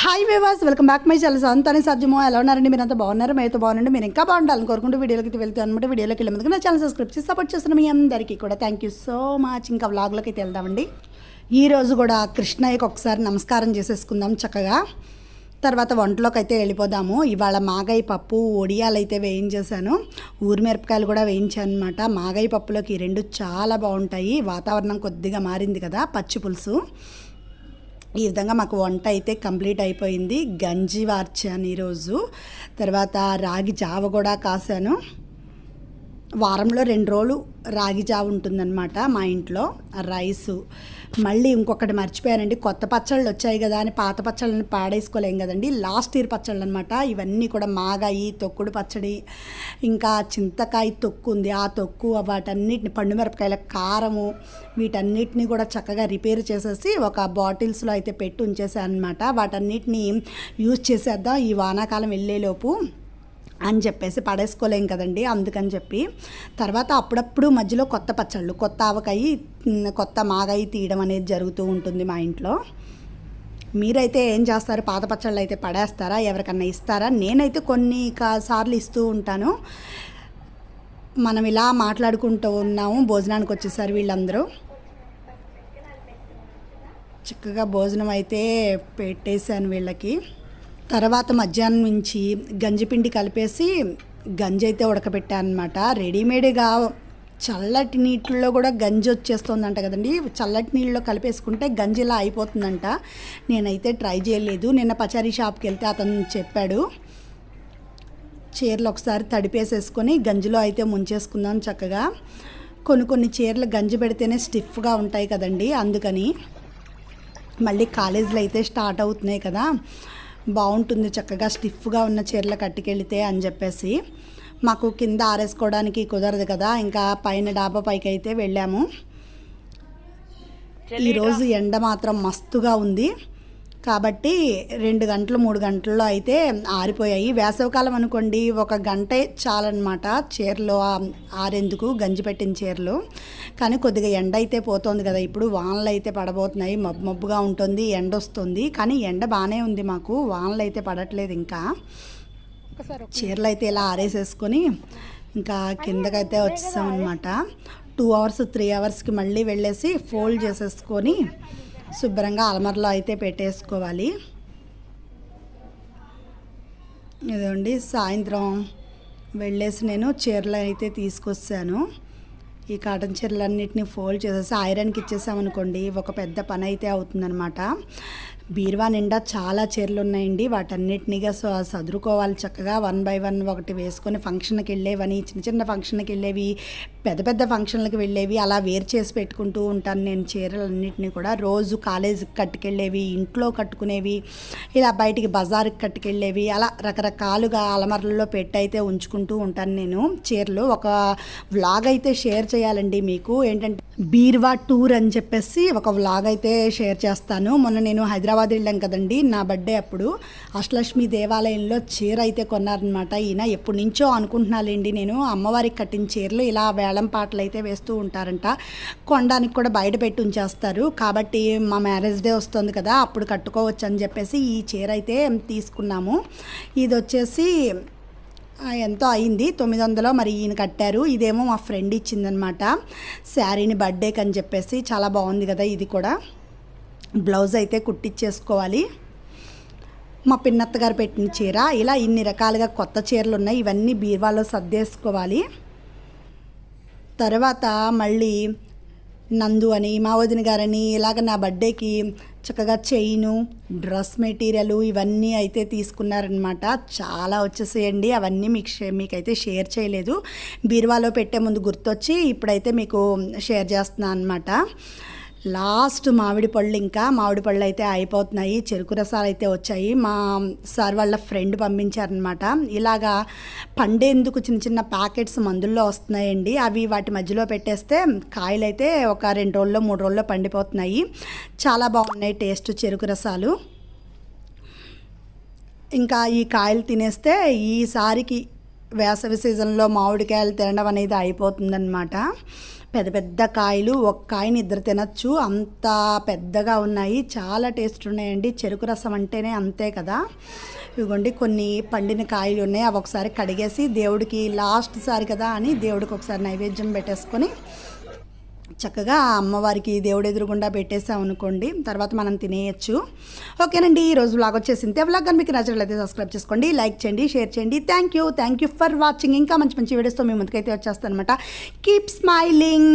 Hi వివాస్ welcome back my చాలా సంతానే సాధ్యమో ఎలా ఉన్నారండి? మీరు అంతా బాగున్నారు? మీతో బాగుండండి మీరు ఇంకా బాగుండాలని కోరుకుంటూ వీడియోలకి వెళ్తే అనమాట వీడియోలోకి వెళ్ళే ముందుకు నా ఛానల్ సబ్స్క్రైబ్ చేసి సపోర్ట్ చేస్తున్న మీ అందరికీ కూడా థ్యాంక్ యూ సో మచ్ ఇంకా వ్లాగ్లోకి అయితే వెళ్దామండి. ఈరోజు కూడా కృష్ణయ్యకి ఒకసారి నమస్కారం చేసేసుకుందాం చక్కగా. తర్వాత వంటలోకి అయితే వెళ్ళిపోదాము. ఇవాళ మాగాయి పప్పు ఒడియాలు అయితే వేయించేశాను. ఊరి మిరపకాయలు కూడా వేయించాను అనమాట మాగాయి పప్పులోకి రెండు చాలా బాగుంటాయి. వాతావరణం కొద్దిగా మారింది కదా పచ్చి పులుసు. ఈ విధంగా మాకు వంట అయితే కంప్లీట్ అయిపోయింది. గంజి వార్చాను ఈరోజు. తర్వాత రాగి జావ కూడా కాసాను. వారంలో రెండు రోజులు రాగి జావ ఉంటుందన్నమాట మా ఇంట్లో రైసు. మళ్ళీ ఇంకొకటి మర్చిపోయానండి కొత్త పచ్చళ్ళు వచ్చాయి కదా అని పాత పచ్చళ్ళని పాడేసుకోలేం కదండి. లాస్ట్ ఇయర్ పచ్చళ్ళు అనమాట ఇవన్నీ కూడా మాగాయి తొక్కుడు పచ్చడి ఇంకా చింతకాయ తొక్కు ఉంది. ఆ తొక్కు వాటన్నిటిని పండు మిరపకాయల కారము వీటన్నిటిని కూడా చక్కగా రిపేర్ చేసేసి ఒక బాటిల్స్లో అయితే పెట్టి ఉంచేసాను అనమాట వాటన్నిటిని యూజ్ చేసేద్దాం. ఈ వానాకాలం వెళ్ళేలోపు అని చెప్పేసి పడేసుకోలేం కదండి అందుకని చెప్పి. తర్వాత అప్పుడప్పుడు మధ్యలో కొత్త పచ్చళ్ళు కొత్త ఆవకాయ కొత్త మాగాయి తీయడం అనేది జరుగుతూ ఉంటుంది మా ఇంట్లో. మీరైతే ఏం చేస్తారు? పాత పచ్చళ్ళు అయితే పడేస్తారా? ఎవరికన్నా ఇస్తారా? నేనైతే కొన్ని సార్లు ఇస్తూ ఉంటాను. మనం ఇలా మాట్లాడుకుంటూ ఉన్నాము. భోజనానికి వచ్చేసారు వీళ్ళందరూ. చక్కగా భోజనం అయితే పెట్టేశాను వీళ్ళకి. తర్వాత మధ్యాహ్నం నుంచి గంజిపిండి కలిపేసి గంజి అయితే ఉడకబెట్టాను అనమాట రెడీమేడ్గా చల్లటి నీటిలో కూడా గంజి వచ్చేస్తుందంట కదండి. చల్లటి నీళ్ళలో కలిపేసుకుంటే గంజి ఇలా అయిపోతుందంట. నేనైతే ట్రై చేయలేదు. నిన్న పచారీ షాప్కి వెళ్తే అతను చెప్పాడు చీరలు ఒకసారి తడిపేసేసుకొని గంజిలో అయితే ముంచేసుకుందాం చక్కగా. కొన్ని కొన్ని చీరలు గంజి పెడితేనే స్టిఫ్గా ఉంటాయి కదండి అందుకని మళ్ళీ కాలేజీలు అయితే స్టార్ట్ అవుతున్నాయి కదా. బాగుంటుంది చక్కగా స్టిఫ్గా ఉన్న చీరలు కట్టుకెళ్తే అని చెప్పేసి. మాకు కింద ఆరేసుకోవడానికి కుదరదు కదా ఇంకా పైన డాబా పైకి అయితే వెళ్ళాము ఈరోజు ఎండ మాత్రం మస్తుగా ఉంది. కాబట్టి రెండు గంటలు మూడు గంటల్లో అయితే ఆరిపోయాయి. వేసవికాలం అనుకోండి ఒక గంటే చాలన్నమాట. చీరలు ఆరేందుకు గంజి పెట్టిన చీరలు. కానీ కొద్దిగా ఎండ అయితే పోతుంది కదా. ఇప్పుడు వానలు అయితే పడబోతున్నాయి. మబ్బు మబ్బుగా ఉంటుంది ఎండ వస్తుంది. కానీ ఎండ బాగానే ఉంది మాకు. వానలు అయితే పడట్లేదు ఇంకా. చీరలు అయితే ఇలా ఆరేసేసుకొని ఇంకా కిందకైతే వచ్చేసాం అనమాట టూ అవర్స్ త్రీ అవర్స్కి మళ్ళీ వెళ్ళేసి ఫోల్డ్ చేసేసుకొని శుభ్రంగా అలమరలో అయితే పెట్టేసుకోవాలి. ఇదండి సాయంత్రం వెళ్ళేసి నేను చీరలు అయితే తీసుకొచ్చాను. ఈ కాటన్ చీరలన్నిటిని ఫోల్డ్ చేసేసి ఐరన్కి ఇచ్చేసామనుకోండి ఒక పెద్ద పని అయితే అవుతుందన్నమాట. బీరువా నిండా చాలా చీరలు ఉన్నాయండి. వాటన్నిటినిగా సో సదురుకోవాలి చక్కగా. వన్ బై వన్ ఒకటి వేసుకొని ఫంక్షన్కి వెళ్ళేవని చిన్న చిన్న ఫంక్షన్కి వెళ్ళేవి పెద్ద పెద్ద ఫంక్షన్లకు వెళ్ళేవి అలా వేరు చేసి పెట్టుకుంటూ ఉంటాను నేను చీరలన్నింటినీ కూడా. రోజు కాలేజీకి కట్టుకెళ్ళేవి ఇంట్లో కట్టుకునేవి ఇలా బయటికి బజార్కి కట్టుకెళ్ళేవి అలా రకరకాలుగా అలమరల్లో పెట్టి అయితే ఉంచుకుంటూ ఉంటాను నేను చీరలు. ఒక వ్లాగ్ అయితే షేర్ చేయాలండి మీకు. ఏంటంటే బీర్వా టూర్ అని చెప్పేసి ఒక వ్లాగ్ అయితే షేర్ చేస్తాను. మొన్న నేను హైదరాబాద్ వెళ్ళాం కదండి నా బర్త్డే అప్పుడు. అష్టలక్ష్మి దేవాలయంలో చీర అయితే కొన్నారనమాట ఈయన. ఎప్పటి నుంచో అనుకుంటున్నాలేండి నేను అమ్మవారికి కట్టిన చీరలు ఇలా వేలం పాటలు అయితే వేస్తూ ఉంటారంట. కొనడానికి కూడా బయట పెట్టి ఉంచేస్తారు. కాబట్టి మా మ్యారేజ్ డే వస్తుంది కదా అప్పుడు కట్టుకోవచ్చు అని చెప్పేసి ఈ చీర అయితే తీసుకున్నాము. ఇది వచ్చేసి ఎంతో అయింది. తొమ్మిది వందలో మరి ఈయన కట్టారు. ఇదేమో మా ఫ్రెండ్ ఇచ్చిందనమాట. శారీని బర్త్డేకి అని చెప్పేసి చాలా బాగుంది కదా ఇది కూడా. బ్లౌజ్ అయితే కుట్టించేసుకోవాలి మా పిన్నత్త గారు పెట్టిన చీర. ఇలా ఇన్ని రకాలుగా కొత్త చీరలు ఉన్నాయి ఇవన్నీ బీర్వాలో సర్దేసుకోవాలి. తర్వాత మళ్ళీ నందు అని మా వదిన గారని ఇలాగ నా బర్త్డేకి చక్కగా చైను డ్రెస్ మెటీరియల్ ఇవన్నీ అయితే తీసుకున్నారనమాట చాలా వచ్చేసేయండి. అవన్నీ మీకు మీకైతే షేర్ చేయలేదు. బీరువాలో పెట్టే ముందు గుర్తొచ్చి ఇప్పుడైతే మీకు షేర్ చేస్తున్నాను అనమాట లాస్ట్ మామిడి పళ్ళు ఇంకా మామిడి పళ్ళు అయితే అయిపోతున్నాయి చెరుకు రసాలు అయితే వచ్చాయి. మా సార్ వాళ్ళ ఫ్రెండ్ పంపించారనమాట ఇలాగా పండేందుకు చిన్న చిన్న ప్యాకెట్స్ మందుల్లో వస్తున్నాయండి. అవి వాటి మధ్యలో పెట్టేస్తే కాయలు అయితే ఒక రెండు రోజుల్లో మూడు రోజుల్లో పండిపోతున్నాయి. చాలా బాగున్నాయి టేస్ట్ చెరుకు రసాలు. ఇంకా ఈ కాయలు తినేస్తే ఈసారికి వేసవి సీజన్లో మామిడికాయలు తినడం అనేది అయిపోతుందన్నమాట. పెద్ద పెద్ద కాయలు ఒక కాయని ఇద్దరు తినచ్చు. అంత పెద్దగా ఉన్నాయి. చాలా టేస్ట్ ఉన్నాయండి. చెరుకు రసం అంటేనే అంతే కదా. ఇదిగోండి కొన్ని పండిన కాయలు ఉన్నాయి. అవి ఒకసారి కడిగేసి దేవుడికి లాస్ట్ సారి కదా అని దేవుడికి ఒకసారి నైవేద్యం పెట్టేసుకొని చక్కగా అమ్మవారికి దేవుడు ఎదురుగుండా పెట్టేసాం అనుకోండి తర్వాత మనం తినేయచ్చు. ఓకేనండి ఈ రోజు వ్లాగ్ వచ్చేసి ఇంతే వ్లాగ్ కానీ మీకు నచ్చినట్లయితే సబ్స్క్రైబ్ చేసుకోండి లైక్ చేయండి షేర్ చేయండి. Thank you thank you for watching ఇంకా మంచి మంచి వీడియోస్తో మీ ముందుకైతే వచ్చేస్తాను అనమాట కీప్ స్మైలింగ్